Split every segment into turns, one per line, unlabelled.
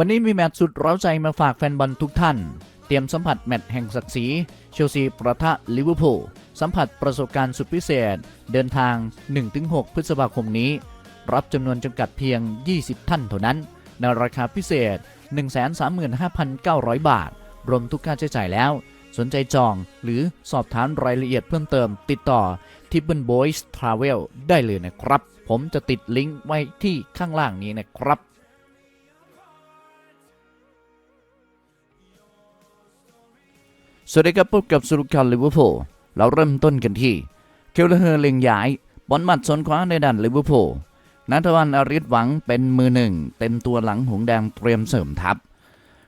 วันนี้มีแมตช์สุดเร้าใจมาฝากแฟนบอลทุกท่าน เตรียมสัมผัสแมตช์แห่งศักดิ์ศรีเชลซีประทะลิเวอร์พูลสัมผัสประสบการณ์สุดพิเศษ เดินทาง 1-6 พฤษภาคมนี้ รับจำนวนจำกัดเพียง 20 ท่านเท่านั้น ในราคาพิเศษ 135,900 บาท รวมทุกค่าใช้จ่ายแล้ว สนใจจองหรือสอบถามรายละเอียดเพิ่มเติม ติดต่อ t i b b l Boys Travel ได้เลยนะครับ ผมจะติดลิงก์ไว้ที่ข้างล่างนี้นะครับ สวัสดีครับพบกับสุรุปข่าลิเวอร์พูลเราเริ่มต้นกันที่ เคลเฮอร์เล็งย้ายบอลหมัดสนขวาในด่านลิเวอร์พูลนัทวันอาริสหวังเป็นมือหนึ่ง เต็มตัวหลังหงแดงเตรียมเสริมทัพ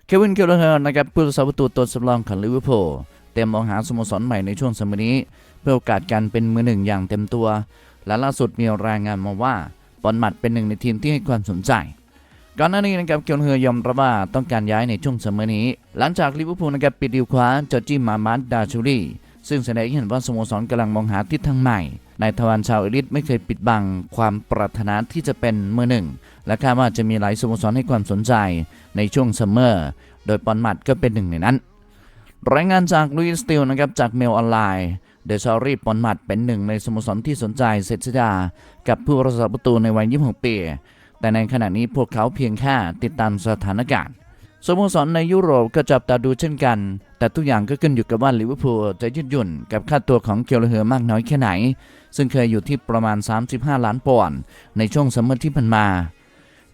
เควินเคลเฮอร์นะครับผู้รักษาประตูตัวสำรองของลิเวอร์พูลเตรียมมองหาสโมสรใหม่ในช่วงสมัยนี้ เพื่อโอกาสการเป็นมือหนึ่งอย่างเต็มตัว และล่าสุดมีรายงานมาว่าบอลหมัดเป็นหนึ่งในทีมที่ให้ความสนใจ ก่อนหน้านี้นะครับเกียวเฮอยอมรับว่าต้องการย้ายในช่วงซัมเมอร์นี้ หลังจากลิเวอร์พูลนะครับปิดดีลคว้าจอร์จิมามัดดาชูรีซึ่งแสดงให้เห็นว่าสโมสรกำลังมองหาทิศทางใหม่นายทวารชาวเอริสไม่เคยปิดบังความปรารถนาที่จะเป็นมือหนึ่ง และคาดว่าจะมีหลายสโมสรให้ความสนใจในช่วงซัมเมอร์ โดยปอนมัดก็เป็นหนึ่งในนั้น รายงานจากลุยสติลนะครับจากเมลออนไลน์ เดชอรีปอนมัดเป็นหนึ่งในสโมสรที่สนใจเซตซิดา กับผู้รักษาประตูในวัย 26 ปี แต่ในขณะนี้พวกเขาเพียงแค่ติดตามสถานการณ์สโมสรในยุโรปก็จับตาดูเช่นกัน แต่ทุกอย่างก็ขึ้นอยู่กับว่าลิเวอร์พูลจะยืดหยุ่นกับค่าตัวของเกียวเฮอมากน้อยแค่ไหน ซึ่งเคยอยู่ที่ประมาณ 35 ล้านปอนด์ในช่วงซัมเมอร์ที่ผ่านมา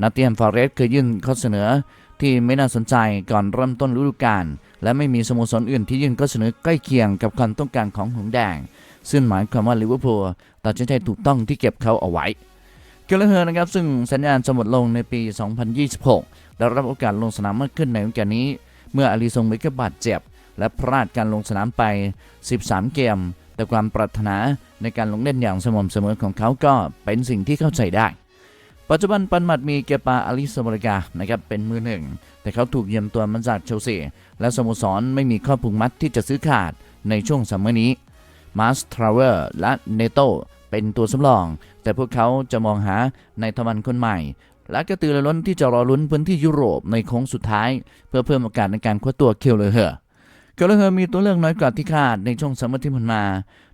นาเตียมฟาเรสเคยยื่นข้อเสนอที่ไม่น่าสนใจก่อนเริ่มต้นฤดูกาล และไม่มีสโมสรอื่นที่ยื่นข้อเสนอใกล้เคียงกับความต้องการของหงส์แดง ซึ่งหมายความว่าลิเวอร์พูลตัดสินใจถูกต้องที่เก็บเขาเอาไว้ กลเฮอร์นะครับซึ่งสัญญาณจะหมดลงในปี 2026 ได้รับโอกาสลงสนามมากขึ้นในโอกาสนี้ เมื่ออาลีซงเบเกอร์บาดเจ็บ และพลาดการลงสนามไป 13 เกม แต่ความปรารถนาในการลงเล่นอย่างสม่ำเสมอของเขาก็เป็นสิ่งที่เข้าใจได้ ปัจจุบันปันหมัดมีเกปาอาลิสบริกานะครับเป็นมือหนึ่ง แต่เขาถูกยืมตัวมาจากเชลซีและสโมสรไม่มีข้อผูกมัดที่จะซื้อขาดในช่วงซัมเมอร์นี้มาสทราเวอร์และเนโต เป็นตัวสำรอง แต่พวกเขาจะมองหาในทวันคนใหม่ และก็ตื่นล้นที่จะรอลุ้นพื้นที่ยุโรปในโค้งสุดท้าย เพื่อเพิ่มโอกาสในการคว้าตัวเคลเลเฮอร์เคลเลเฮอร์มีตัวเลือกน้อยกว่าที่คาดในช่วงซัมเมอร์ที่ผ่านมา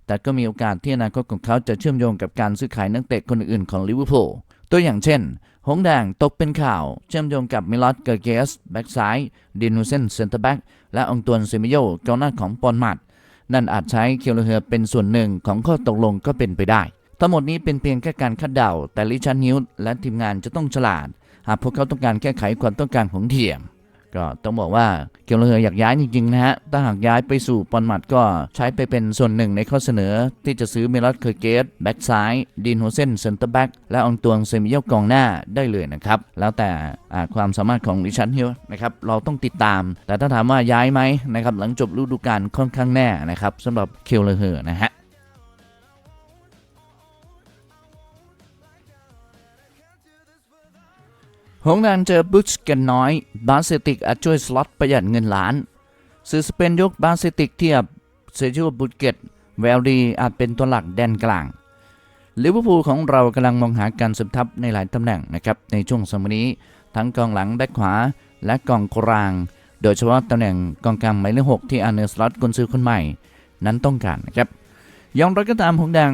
แต่ก็มีโอกาสที่อนาคตของเขาจะเชื่อมโยงกับการซื้อขายนักเตะคนอื่นของลิเวอร์พูลตัวอย่างเช่น หงแดงตกเป็นข่าว เชื่อมโยงกับมิลอสเกอร์เกสแบ็กซ้ายดินูเซนเซนเตอร์แบ็กและองตวนเซมิโยกองหน้าของปอนมัด นั่นอาจใช้เคียวเฮอร์เป็นส่วนหนึ่งของข้อตกลงก็เป็นไปได้ ทั้งหมดนี้เป็นเพียงแค่การคาดเดา แต่ลิชันฮิวส์และทีมงานจะต้องฉลาด หากพวกเขาต้องการแก้ไขความต้องการของเทียม ก็ต้องบอกว่าเกียวเฮอร์อยากย้ายจริงๆนะฮะ ถ้าหากย้ายไปสู่ปอนมัดก็ใช้ไปเป็นส่วนหนึ่งในข้อเสนอ ที่จะซื้อเมลอสเคอร์เกตแบ็กซ้ายดินโฮเซนเซนเตอร์แบ็กและองตวงเซมิโยกองหน้าได้เลยนะครับ แล้วแต่ความสามารถของลิชันฮิวส์นะครับเราต้องติดตาม แต่ถ้าถามว่าย้ายไหมนะครับหลังจบฤดูกาลค่อนข้างแน่นะครับสำหรับเคียวเฮอร์นะฮะ หงแดงเจอบุชกันน้อย บาสเซติกอาจช่วยสล็อตประหยัดเงินล้าน สื่อสเปนยกบาสเซติกเทียบเซจิโอบุตเกตแวลดีอาจเป็นตัวหลักแดนกลางลิเวอร์พูลของเรากำลังมองหาการสืบทับในหลายตำแหน่งนะครับในช่วงสมัยนี้ ทั้งกองหลังแบ็คขวาและกองกลาง โดยเฉพาะตำแหน่งกองกลางหมายเลขหกที่อาร์เนสล็อตกุนซือคนใหม่ นั้นต้องการนะครับย่างไรก็ตามหงแดง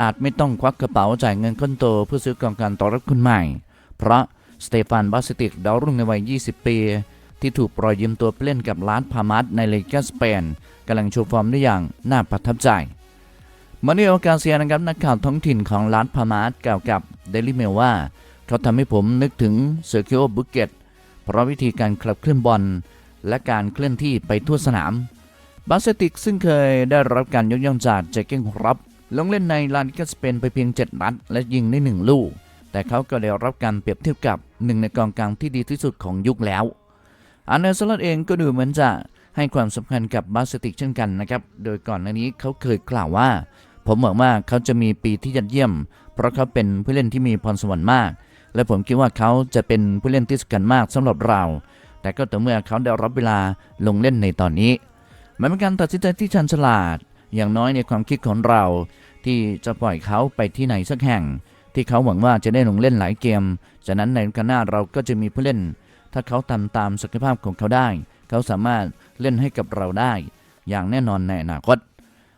อาจไม่ต้องควักกระเป๋าจ่ายเงินก้นโตเพื่อซื้อกองกลางต่อรับคนใหม่ เพราะ สเตฟานบาสติกดาวรุ่งในวัย 20 ปี ที่ถูกปล่อยยืมตัวเล่นกับลาสพามัสในลีกาสเปนกำลังโชว์ฟอร์มได้อย่างน่าประทับใจมาริโอกาเซียนะครับนักข่าวท้องถิ่นของลาสพามัสกล่าวกับเดลิเมลว่า เขาทำให้ผมนึกถึงเซอร์คิโอบุกเกตเพราะวิธีการขับเคลื่อนบอล และการเคลื่อนที่ไปทั่วสนาม บาสติกซึ่งเคยได้รับการยกย่องจากเจเก้งรับ ลงเล่นในลาลิกาสเปนไปเพียง 7 นัด และยิงได้ 1 ลูก แต่เขาก็ได้รับการเปรียบเทียบกับหนึ่งในกองกลางที่ดีที่สุดของยุคแล้วอันเดอร์สลอตเองก็ดูเหมือนจะให้ความสำคัญกับบาสติกเช่นกันนะครับ โดยก่อนหน้านี้เขาเคยกล่าวว่า ผมหวังว่าเขาจะมีปีที่ยอดเยี่ยม เพราะเขาเป็นผู้เล่นที่มีพรสวรรค์มาก และผมคิดว่าเขาจะเป็นผู้เล่นที่สำคัญมากสำหรับเรา แต่ก็ต่อเมื่อเขาได้รับเวลาลงเล่นในตอนนี้มันเป็นการตัดสินใจที่ชันฉลาด อย่างน้อยในความคิดของเรา ที่จะปล่อยเขาไปที่ไหนสักแห่ง ที่เขาหวังว่าจะได้ลงเล่นหลายเกม จากนั้นในกันหน้าเราก็จะมีผู้เล่น ถ้าเขาทำตามศักยภาพของเขาได้ เขาสามารถเล่นให้กับเราได้ อย่างแน่นอนในอนาคต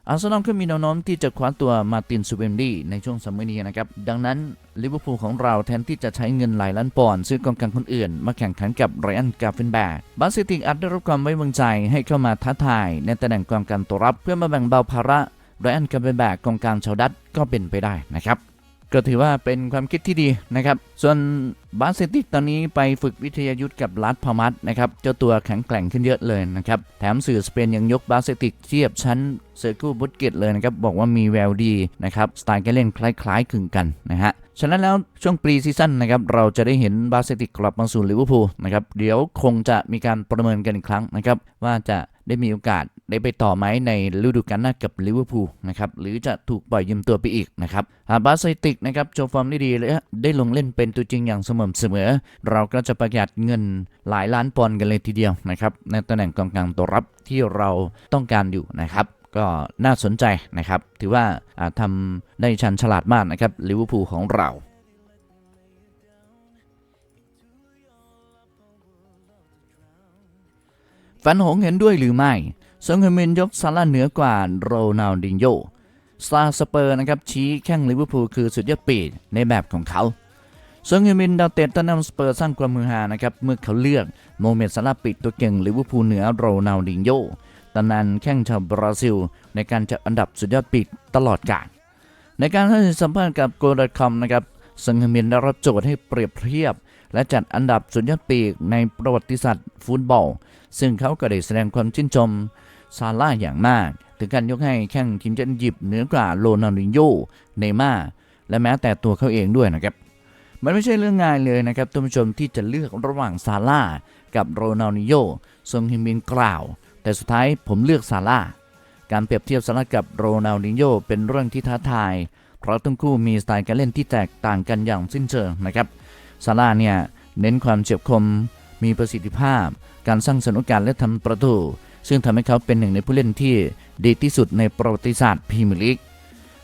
อาร์เซนอลก็มีแนวโน้มที่จะคว้าตัวมาร์ตินซูเบนดีในช่วงซัมเมอร์นี้นะครับ ดังนั้นลิเวอร์พูลของเราแทนที่จะใช้เงินหลายล้านปอนด์ซื้อกองกลางคนอื่น มาแข่งขันกับไรอันกาเฟนแบกบาสติกอาจได้รับความไว้วางใจให้เข้ามาท้าทายในตำแหน่งกองกลางตัวรับเพื่อมาแบ่งเบาภาระไรอันกาเฟนแบกกองกลางชาวดัตก็เป็นไปได้นะครับ ก็ถือว่าเป็นความคิดที่ดีนะครับ ส่วนบาสเซติกตอนนี้ไปฝึกวิทยายุทธกับลัดพามัสนะครับ เจ้าตัวแข็งแกร่งขึ้นเยอะเลยนะครับ แถมสื่อสเปนยังยกบาสเซติกเทียบชั้นเซอร์กูบุตเกตเลยนะครับ บอกว่ามีแววดีนะครับ สไตล์การเล่นคล้ายๆคลึงกันนะฮะ ฉะนั้นแล้วช่วงปรีซีซั่นนะครับ เราจะได้เห็นบาสเซติกกลับมาสู่ลิเวอร์พูลนะครับ เดี๋ยวคงจะมีการประเมินกันอีกครั้งนะครับว่าจะ ได้มีโอกาสได้ไปต่อไหมในฤดูกาลหน้ากับลิเวอร์พูลนะครับหรือจะถูกปล่อยยืมตัวไปอีกนะครับหากบาสเซติกนะครับโชว์ฟอร์มได้ดีและได้ลงเล่นเป็นตัวจริงอย่างสม่ำเสมอ เราก็จะประหยัดเงินหลายล้านปอนด์กันเลยทีเดียวนะครับในตำแหน่งกองกลางตัวรับที่เราต้องการอยู่นะครับก็น่าสนใจนะครับ ถือว่าอ่าทำได้ชันฉลาดมากนะครับลิเวอร์พูลของเรา ฝันหงเห็นด้วยหรือไม่ซงเฮมินยกซาร่าเหนือกว่าโรนัลดินโญสตาร์สเปอร์นะครับชี้แข้งลิเวอร์พูลคือสุดยอดปีในแบบของเขาซงเฮมินดาวเตะตันนัมสเปอร์สร้างความมือฮานะครับเมื่อเขาเลือกโมเมดซาร่าปิดตัวเก่งลิเวอร์พูลเหนือโรนัลดินโญตำนานแข้งชาวบราซิล ในการจัดอันดับสุดยอดปีตลอดกาลในการให้สัมภาษณ์กับโกลดคอมนะครับซงเฮมินได้รับโจทย์ให้เปรียบเทียบ และจัดอันดับสุดยอดปีกในประวัติศาสตร์ฟุตบอล ซึ่งเขาก็ได้แสดงความชื่นชมซาร่าอย่างมาก ถึงการยกให้แข้งทีมชาติยิบเหนือกว่าโรนัลดินโญเนม่าและแม้แต่ตัวเขาเองด้วยนะครับ มันไม่ใช่เรื่องง่ายเลยนะครับท่านผู้ชมที่จะเลือกระหว่างซาร่ากับโรนัลดินโญทรงฮิมินกล่าว แต่สุดท้ายผมเลือกซาร่าการเปรียบเทียบซาร่ากับโรนัลดินโญเป็นเรื่องที่ท้าทาย เพราะทั้งคู่มีสไตล์การเล่นที่แตกต่างกันอย่างสิ้นเชิงนะครับซาร่าเนี่ยเน้นความเฉียบคม มีประสิทธิภาพ การสร้างสถานการและทำประตู ซึ่งทำให้เขาเป็นหนึ่งในผู้เล่นที่ดีที่สุดในประวัติศาสตร์พรีเมียร์ลีก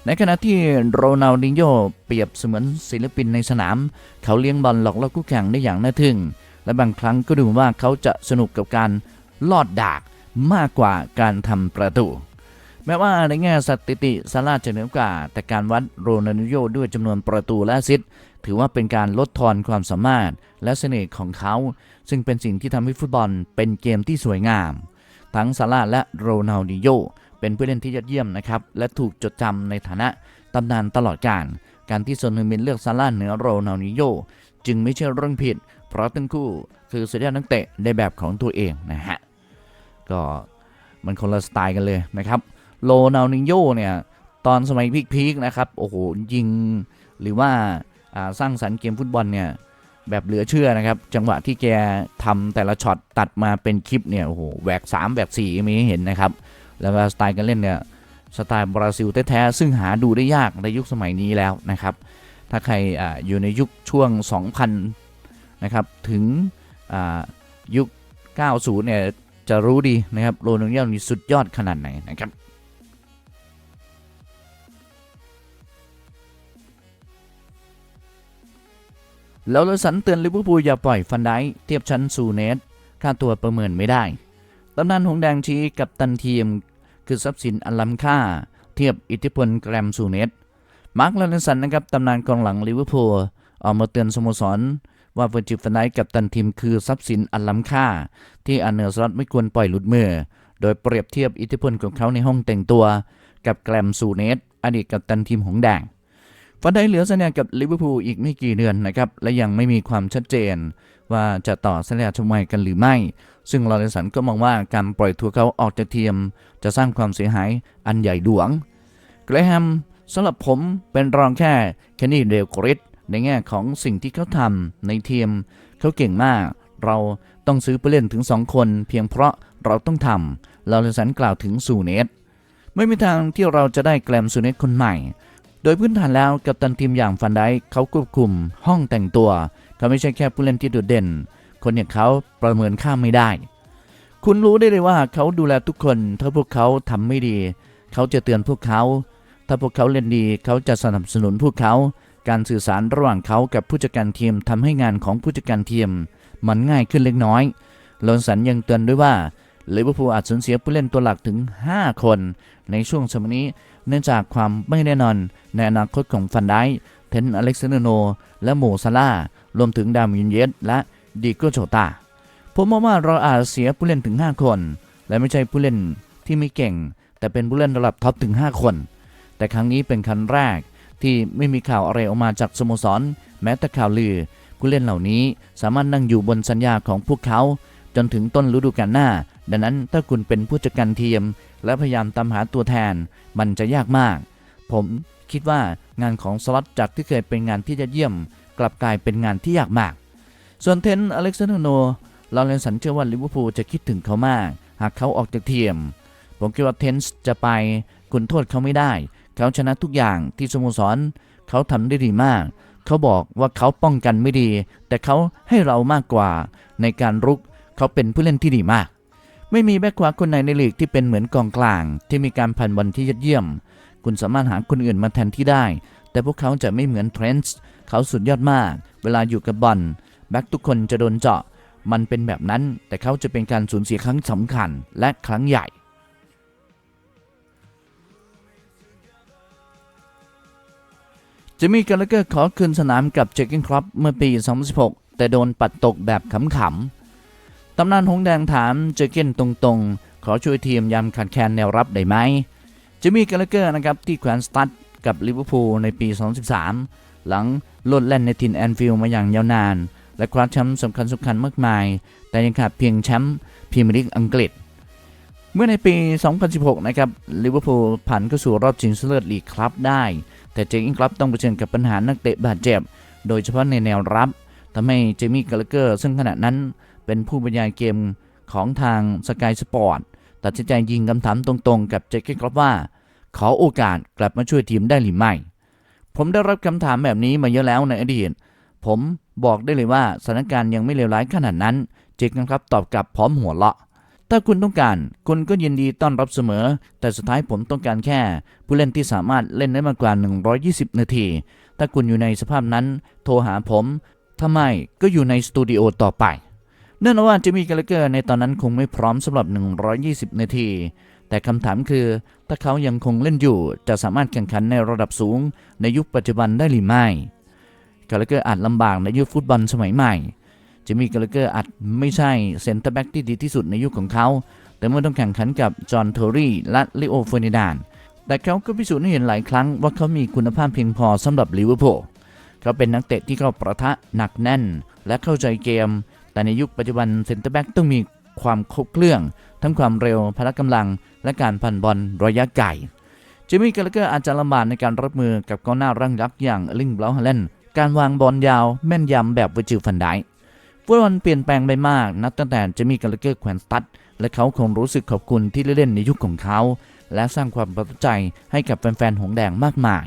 ในขณะที่โรนัลดิโญเปรียบเสมือนศิลปินในสนาม เขาเลี้ยงบอลหลอกล่อคู่แข่งได้อย่างน่าทึ่ง และบางครั้งก็ดูว่าเขาจะสนุกกับการลอดดากมากกว่าการทำประตู แม้ว่าในแง่สถิติซาร่าจะเหนือกว่า แต่การวัดโรนัลดิโญด้วยจำนวนประตูและซิสต์ถือว่าเป็นการลดทอนความสามารถและเสน่ห์ของเขา ซึ่งเป็นสิ่งที่ทำให้ฟุตบอลเป็นเกมที่สวยงาม ทั้งซาร่าและโรนัลดิโญเป็นผู้เล่นที่ยอดเยี่ยมนะครับและถูกจดจำในฐานะตำนานตลอดกาลการที่โซนฮึมินเลือกซาร่าเหนือโรนัลดิโญจึงไม่ใช่เรื่องผิด เพราะทั้งคู่คือสุดยอดนักเตะในแบบของตัวเองนะฮะก็มันคนละสไตล์กันเลยนะครับโรนัลดิโญเนี่ยตอนสมัยพีคๆนะครับโอ้โหยิงหรือว่าสร้างสรรค์เกมฟุตบอลเนี่ย แบบเหลือเชื่อนะครับ จังหวะที่แกทำแต่ละช็อตตัดมาเป็นคลิปเนี่ยโอ้โหแหวก3แหวก4มีให้เห็นนะครับ แล้วก็สไตล์การเล่นเนี่ยสไตล์บราซิลแท้ๆซึ่งหาดูได้ยากในยุคสมัยนี้แล้วนะครับ ถ้าใครออยู่ในยุคช่วง 2000 นะครับ ถึงอ่ายุค 90 เนี่ยจะรู้ดีนะครับโรนัลโญ่นี่สุดยอดขนาดไหนนะครับ แล้วลสันเตือนลิเวอร์พูลอย่าปล่อยฟันไดค์เทียบชั้นซูเนสค่าตัวประเมินไม่ได้ตำนานหงแดงชี้กับตันทีม คือทรัพย์สินอันล้ำค่า เทียบอิทธิพลแกรมซูเนสมาร์คลาเรนสันนะครับตำนานกองหลังลิเวอร์พูลออกมาเตือนสโมสร ว่าเวอร์จิฟันไดกับตันทีมคือทรัพย์สินอันล้ำค่า ที่อันเนอร์สลอตไม่ควรปล่อยหลุดมือ โดยเปรียบเทียบอิทธิพลของเขาในห้องแต่งตัว กับแกรมซูเนสอดีตกัปตันทีมหงแดง ฟันได้เหลือสัญญากับลิเวอร์พูลอีกไม่กี่เดือนนะครับ และยังไม่มีความชัดเจน ว่าจะต่อสัญญาชมวยกันหรือไม่ ซึ่งลอเรนสันก็มองว่าการปล่อยตัวเขาออกจากทีม จะสร้างความเสียหายอันใหญ่หลวงเกรแฮมสำหรับผมเป็นรองแค่แคนนี่เดลกริสในแง่ของสิ่งที่เขาทำในทีมเขาเก่งมาก เราต้องซื้อผู้เล่นถึง 2 คน เพียงเพราะเราต้องทำลอเรนสันกล่าวถึงสูเนสไม่มีทางที่เราจะได้แกรมสูเนสคนใหม่ ดยพื้นฐานแล้วกัปตันทีมอย่างฟันไดค์เขาควบคุมห้องแต่งตัว เขาไม่ใช่แค่ผู้เล่นที่โดดเด่น คนอย่างเขาประเมินค่าไม่ได้ คุณรู้ได้เลยว่าเขาดูแลทุกคน ถ้าพวกเขาทำไม่ดี เขาจะเตือนพวกเขา ถ้าพวกเขาเล่นดีเขาจะสนับสนุนพวกเขา การสื่อสารระหว่างเขากับผู้จัดการทีมทำให้งานของผู้จัดการทีม มันง่ายขึ้นเล็กน้อยโลนสันยังเตือนด้วยว่าลิเวอร์พูลอาจสูญเสียผู้เล่นตัวหลักถึง 5 คน ในช่วงสมัยนี้ เนื่องจากความไม่แน่นอนในอนาคตของฟันไดค์เทนอเล็กซานเดอร์โน และโมซาลารวมถึงดามินเยสและดิโกโจตาผมมองว่าเราอาจเสียผู้เล่นถึง 5 คน และไม่ใช่ผู้เล่นที่ไม่เก่ง แต่เป็นผู้เล่นระดับท็อปถึง 5 คน แต่ครั้งนี้เป็นครั้งแรกที่ไม่มีข่าวอะไรออกมาจากสโมสร แม้แต่ข่าวลือ ผู้เล่นเหล่านี้สามารถนั่งอยู่บนสัญญาของพวกเขา จนถึงต้นฤดูกาลหน้า ดังนั้นถ้าคุณเป็นผู้จัดการทีม และพยายามตามหาตัวแทน มันจะยากมาก ผมคิดว่างานของสล็อตจากที่เคยเป็นงานที่จะเยี่ยม กลับกลายเป็นงานที่ยากมาก ส่วนเทนอเล็กซานเดอร์โนลอเรนสันเชื่อว่าลิเวอร์พูลจะคิดถึงเขามาก หากเขาออกจากทีม ผมคิดว่าเทนส์จะไป คุณโทษเขาไม่ได้ เขาชนะทุกอย่างที่สโมสร เขาทำได้ดีมาก เขาบอกว่าเขาป้องกันไม่ดี แต่เขาให้เรามากกว่าในการรุก เขาเป็นผู้เล่นที่ดีมาก ไม่มีแบ็คขวาคนไหนในลีกที่เป็นเหมือนกองกลาง ที่มีการผ่านบอลที่ยอดเยี่ยม คุณสามารถหาคนอื่นมาแทนที่ได้ แต่พวกเขาจะไม่เหมือนเทรนส์เขาสุดยอดมาก เวลาอยู่กับบอลแบ็คทุกคนจะโดนเจาะ มันเป็นแบบนั้น แต่เขาจะเป็นการสูญเสียครั้งสำคัญและครั้งใหญ่จะมีการเลเกอร์ขอคืนสนามกับเจคกินครอปเมื่อปี 2016 แต่โดนปัดตกแบบขำๆ ตำนานหงแดงถามเจคกินตรงๆ ขอช่วยทีมยามขาดแคลนแนวรับได้ไหมจะมีการเลเกอร์นะครับที่แขวนสตัดกับลิเวอร์พูลในปี 2013 หลังลดแล่นในทินแอนฟิลมาอย่างยาวนาน และคว้าแชมป์สำคัญสำคัญมากมาย แต่ยังขาดเพียงแชมป์พรีเมียร์ลีกอังกฤษ เมื่อในปี 2016 นะครับลิเวอร์พูลผ่านเข้าสู่รอบชิงชนะเลิศลีกครับได้ แต่เจคิงครับต้องเผชิญกับปัญหานักเตะบาดเจ็บ โดยเฉพาะในแนวรับทำให้เจมี่กาลเกอร์ ซึ่งขณะนั้น เป็นผู้บรรยายเกมของทางสกายสปอร์ตตัดสินใจยิงคำถามตรงๆ กับเจคิงครับว่า ขอโอกาสกลับมาช่วยทีมได้หรือไม่ ผมได้รับคำถามแบบนี้มาเยอะแล้วในอดีต ผมบอกได้เลยว่าสถานการณ์ยังไม่เลวร้ายขนาดนั้น เจคครับตอบกลับพร้อมหัวเราะถ้าคุณต้องการ คุณก็ยินดีต้อนรับเสมอ แต่สุดท้ายผมต้องการแค่ ผู้เล่นที่สามารถเล่นได้มากกว่า 120 นาที ถ้าคุณอยู่ในสภาพนั้น โทรหาผม ถ้าไม่ก็อยู่ในสตูดิโอต่อไป เนื่องจากว่าจะมีกาลเกอร์ในตอนนั้นคงไม่พร้อมสำหรับ 120 นาที แต่คำถามคือ ถ้าเขายังคงเล่นอยู่จะสามารถแข่งขันในระดับสูง ในยุคปัจจุบันได้หรือไม่กาลเกอร์อาจลำบากในยุคฟุตบอลสมัยใหม่จะมีกาลเกอร์อาจไม่ใช่เซนเตอร์แบ็กที่ดีที่สุดในยุคของเขา แต่เมื่อต้องแข่งขันกับจอห์นเทอร์รี่และลิโอเฟอร์นิดานแต่เขาก็พิสูจน์ให้เห็นหลายครั้งว่าเขามีคุณภาพเพียงพอสำหรับลิเวอร์พูลเขาเป็นนักเตะที่เข้าประทะหนักแน่น และเข้าใจเกม แต่ในยุคปัจจุบันเซนเตอร์แบ็กต้องมีความครบเครื่อง ทั้งความเร็วพละกำลัง และการพันบอลระยะไกลจิมมี่กาลเกอร์อาจจะลำบากในการรับมือกับกองหน้าร่างยักษ์อย่างลิงบลาฮเลนการวางบอลยาวแม่นยำแบบวิจิฟันไดค์ฟุตบอลเปลี่ยนแปลงไปมาก นับตั้งแต่จะมีกาลเกอร์แขวนสตัดและเขาคงรู้สึกขอบคุณที่ได้เล่นในยุคของเขา และสร้างความประทับใจให้กับแฟนๆหงแดงมากมาย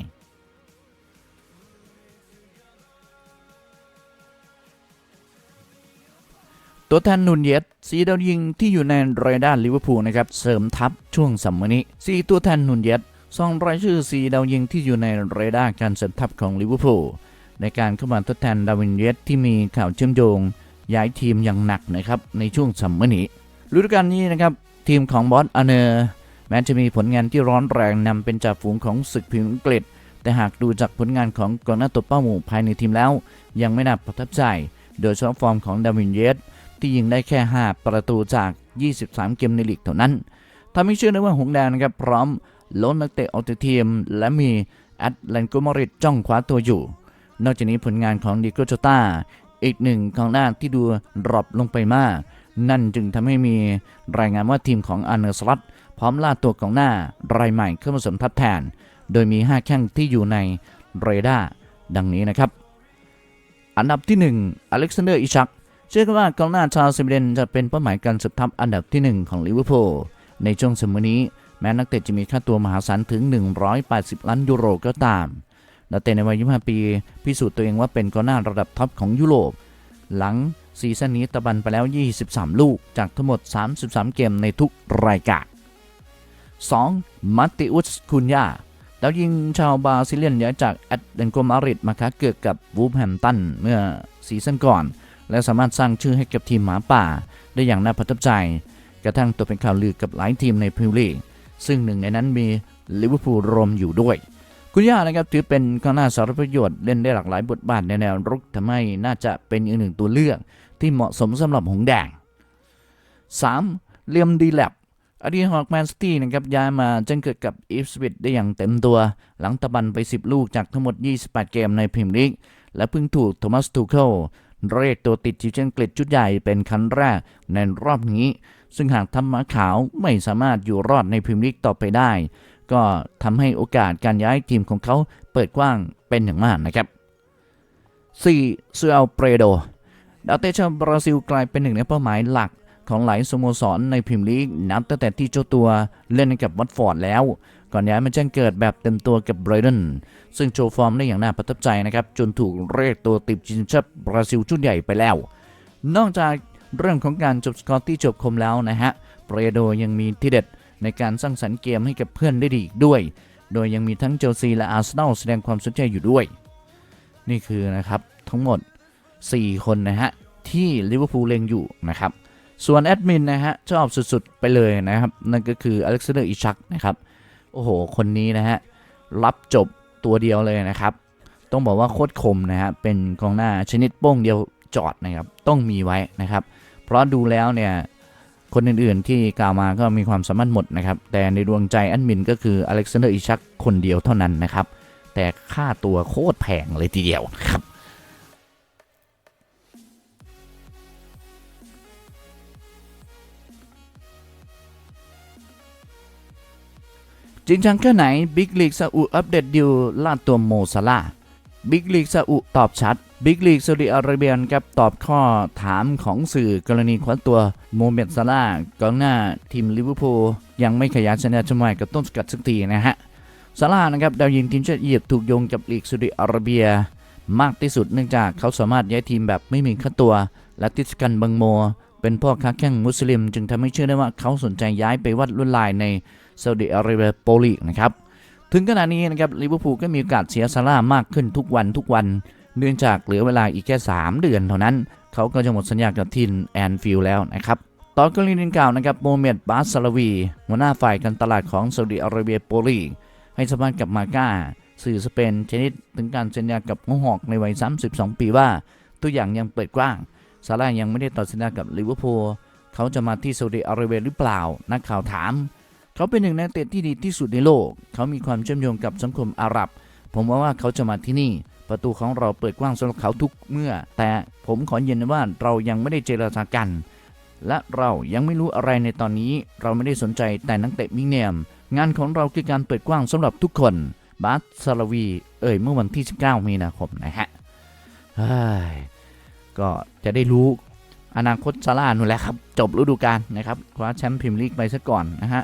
ตัวแทนนุนเยสสีดาวยิงที่อยู่ในเรด้าร์ลิเวอร์พูลนะครับเสริมทัพช่วงสัมมนี้สีตัวแทนนุนเยสซองรายชื่อสีดาวยิงที่อยู่ในเรด้าร์การเสริมทัพของลิเวอร์พูลในการเข้ามาทดแทนดาวินเยสที่มีข่าวเชื่อมโยง ย้ายทีมอย่างหนักนะครับในช่วงซัมมนี้ฤดูกาลนี้นะครับทีมของบอสอเนอร์แม้จะมีผลงานที่ร้อนแรงนำเป็นจ่าฝูงของศึกพรีเมียร์อังกฤษ แต่หากดูจากผลงานของกองหน้าตัวเป้าหมู่ภายในทีมแล้ว ยังไม่น่าประทับใจ โดยเฉพาะฟอร์มของดาวินเยส ที่ยิงได้แค่ 5 ประตูจาก 23 เกมในลีกเท่านั้นทำให้เชื่อได้ว่าหงแดงนะครับพร้อมล้นนักเตะออกจากทีม และมีแอตแลนโกมาริดจ้องคว้าตัวอยู่ นอกจากนี้ผลงานของดิโกโจตาอีกหนึ่งกองหน้าที่ดูดรอปลงไปมาก นั่นจึงทำให้มีรายงานว่าทีมของอันเนอร์สลัตพร้อมล่าตัวกองหน้ารายใหม่เข้ามาสมทับแทน โดยมี 5 แข้งที่อยู่ในเรดาร์ดังนี้นะครับ อันดับที่ 1 อเล็กซานเดอร์อิชัก เชื่อกันว่ากองหน้าชาวสวีเดนจะเป็นเป้าหมายการสืบทับอันดับที่ 1 ของลิเวอร์พูลในช่วงสมัยนี้ แม้นักเตะจะมีค่าตัวมหาศาลถึง 180 ล้านยูโรก็ตามนักเตะในวัย 25 ปี พิสูจน์ตัวเองว่าเป็นกองหน้าระดับท็อปของยุโรป หลังซีซั่นนี้ตะบันไปแล้ว 23 ลูกจากทั้งหมด 33 เกมในทุกรายการ 2. มาติอุสคุนยาดาวยิงชาวบราซิเลียนย้ายจากแอตเลนโกมาดริดมาค้าเกิดกับวูฟแฮมตันเมื่อซีซั่นก่อน และสามารถสร้างชื่อให้กับทีมหมาป่า ได้อย่างน่าประทับใจ กระทั่งตัวเป็นข่าวลือกับหลายทีมในพรีเมียร์ลีกซึ่งหนึ่งในนั้นมีลิเวอร์พูลรวมอยู่ด้วย คุณย่านะครับถือเป็นกองหน้าสารประโยชน์เล่นได้หลากหลายบทบาทในแนวรุกทำให้น่าจะเป็นอีกหนึ่งตัวเลือก ที่เหมาะสมสำหรับหงแดง 3. เลียมดีแลบอดีตฮอกแมนสตี้นะครับย้ายมาจังเกิดกับอีฟสวิตได้อย่างเต็มตัว หลังตะบันไป 10 ลูกจากทั้งหมด 28 เกมในพรีเมียร์ลีกและเพิ่งถูกโทมัสทูเคิล เรียกตัวติดทีมชาติอังกฤษชุดใหญ่เป็นครั้งแรกในรอบนี้ ซึ่งหากทำม้าขาวไม่สามารถอยู่รอดในพรีเมียร์ลีกต่อไปได้ ก็ทำให้โอกาสการย้ายทีมของเขาเปิดกว้างเป็นอย่างมากนะครับ 4. ซูเอลเปรโดดาวเตะชาวบราซิลกลายเป็นหนึ่งในเป้าหมายหลักของหลายสโมสรในพรีเมียร์ลีกนับตั้งแต่ที่เจ้าตัวเล่นกับวัตฟอร์ดแล้ว ก่อนย้ายมาแจ้งเกิดแบบเต็มตัวกับไบรตันซึ่งโชว์ฟอร์มได้อย่างน่าประทับใจนะครับ จนถูกเรียกตัวติดทีมชาติบราซิลชุดใหญ่ไปแล้ว นอกจากเรื่องของการจบสกอร์ที่จบคมแล้วนะฮะเปรโดยังมีที่เด็ดในการสร้างสรรค์เกมให้กับเพื่อนได้ดีอีกด้วย โดยยังมีทั้งเชลซีและอาร์เซนอลแสดงความสนใจอยู่ด้วย นี่คือนะครับทั้งหมด 4 คนนะฮะที่ลิเวอร์พูลเล็งอยู่นะครับส่วนแอดมินนะฮะชอบสุดๆไปเลยนะครับนั่นก็คืออเล็กซานเดอร์อิชักนะครับ โอ้โห คนนี้นะฮะ รับจบตัวเดียวเลยนะครับ ต้องบอกว่าโคตรคมนะฮะ เป็นกองหน้าชนิดโป้งเดียวจอดนะครับ ต้องมีไว้นะครับ เพราะดูแล้วเนี่ยคนอื่นๆที่กล่าวมาก็มีความสามารถหมดนะครับ แต่ในดวงใจแอดมินก็คืออเล็กซานเดอร์อิชักคนเดียวเท่านั้นนะครับ แต่ค่าตัวโคตรแพงเลยทีเดียวครับ จริงจังแค่ไหนบิ๊กลีกซาอุอัปเดตดิวล่าตัวโมซาลาบิ๊กลีกซาอุตอบชัดบิ๊กลีกซาอุดิอาระเบียครับตอบข้อถามของสื่อกรณีคว้าตัวโมเมดซาลากองหน้าทีมลิเวอร์พูลยังไม่ขยันสัญญาชมายกับต้นสกัดสักทีนะฮะซาลานะครับดาวยิงทีมชาติอียิปต์ถูกโยงกับลีกซาอุดิอาระเบีย มากที่สุดเนื่องจากเขาสามารถย้ายทีมแบบไม่มีค่าตัว และติสกันบังโม เป็นพ่อค้าแข่งมุสลิม จึงทำให้เชื่อได้ว่าเขาสนใจย้ายไปวัดลวดลายใน ซาอุดิอาระเบียโปลีกนะครับถึงขณะนี้นะครับลิเวอร์พูลก็มีโอกาสเสียซาร่ามากขึ้นทุกวันทุกวัน เนื่องจากเหลือเวลาอีกแค่ 3 เดือนเท่านั้น เขาก็จะหมดสัญญากับทีมแอนฟิลแล้วนะครับตอนกรณีดังกล่าวนะครับโมเมดบาสซาลาวี หัวหน้าฝ่ายการตลาดของซาอุดิอาระเบียโปลีกให้สัมภาษณ์กับมาก้าสื่อสเปนชนิดถึงการสัญญากับหัวหอกในวัย 32 ปีว่า ตัวอย่างยังเปิดกว้างซาร่ายังไม่ได้ต่อสัญญากับลิเวอร์พูลเขาจะมาที่ซาอุดิอาระเบียหรือเปล่า นักข่าวถาม เขาเป็นหนึ่งนักเตะที่ดีที่สุดในโลก เขามีความเชื่อมโยงกับสังคมอาหรับ ผมว่าว่าเขาจะมาที่นี่ ประตูของเราเปิดกว้างสำหรับเขาทุกเมื่อ แต่ผมขอยืนยันว่าเรายังไม่ได้เจรจากัน และเรายังไม่รู้อะไรในตอนนี้ เราไม่ได้สนใจแต่นักเตะมิงเนียม งานของเราคือการเปิดกว้างสำหรับทุกคน บาสซาลาวี เอ่ยเมื่อวันที่ 19 มีนาคมนะฮะเฮ้ก็จะได้รู้อนาคตซาร่านู่นแหละครับ จบฤดูกาลนะครับคว้าแชมป์พรีเมียร์ลีกไปซะก่อนนะฮะ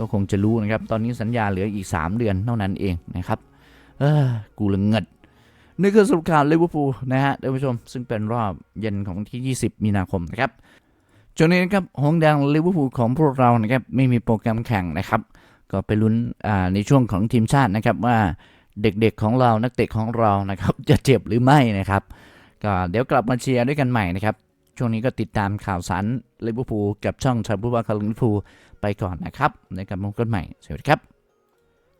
ก็คงจะรู้นะครับ ตอนนี้สัญญาเหลืออีก 3 เดือนเท่านั้นเองนะครับ เออกูละเงิดนี่คือสรุปข่าวลิเวอร์พูลนะฮะท่านผู้ชม ซึ่งเป็นรอบเย็นของที่ 20 มีนาคมนะครับจนนี้นะครับหงแดงลิเวอร์พูลของพวกเรานะครับไม่มีโปรแกรมแข่งนะครับ ก็ไปลุ้นในช่วงของทีมชาตินะครับว่าเด็กๆของเรานักเตะของเรานะครับจะเจ็บหรือไม่นะครับก็เดี๋ยวกลับมาเชียร์ด้วยกันใหม่นะครับ ช่วงนี้ก็ติดตามข่าวสารลิเวอร์พูลกับช่องชาวบุบาคาลิเวอร์พูล ไปก่อนนะครับในการพบกันใหม่สวัสดีครับ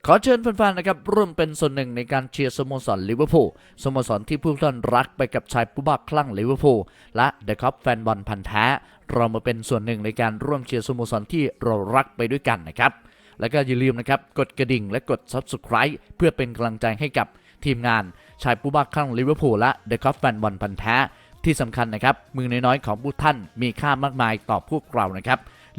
ขอเชิญแฟนๆนะครับร่วมเป็นส่วนหนึ่งในการเชียร์สโมสรลิเวอร์พูลสโมสรที่ผู้ท่านรักไปกับชายผู้บ้าคลั่งลิเวอร์พูลและเดอะคัพแฟนบอลพันธ์แท้เรามาเป็นส่วนหนึ่งในการร่วมเชียร์สโมสรที่เรารักไปด้วยกันนะครับ แล้วก็อย่าลืมนะครับกดกระดิ่งและกด Subscribe เพื่อเป็นกำลังใจให้กับทีมงานชายผู้บ้าคลั่งลิเวอร์พูลและเดอะคัพแฟนบอลพันธ์แท้ที่สำคัญนะครับมือน้อยๆของผู้ท่านมีค่ามากมายต่อพวกเรานะครับ